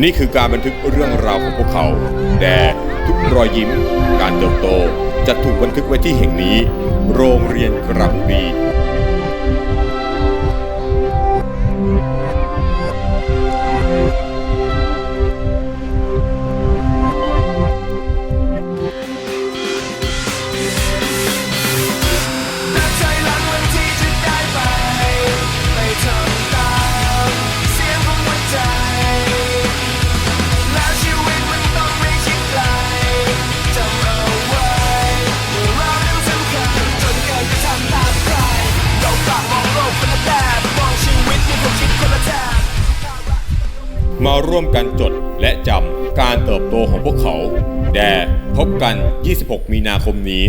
นี่คือการบันทึกเรื่องราวของพวกเขาแต่ทุกรอยยิ้ม การเติบโตจะถูกบันทึกไว้ที่แห่งนี้ โรงเรียนกระบุ มาร่วมกันจดและจำการเติบโตของพวกเขา แด่พบกัน 26 มีนาคมนี้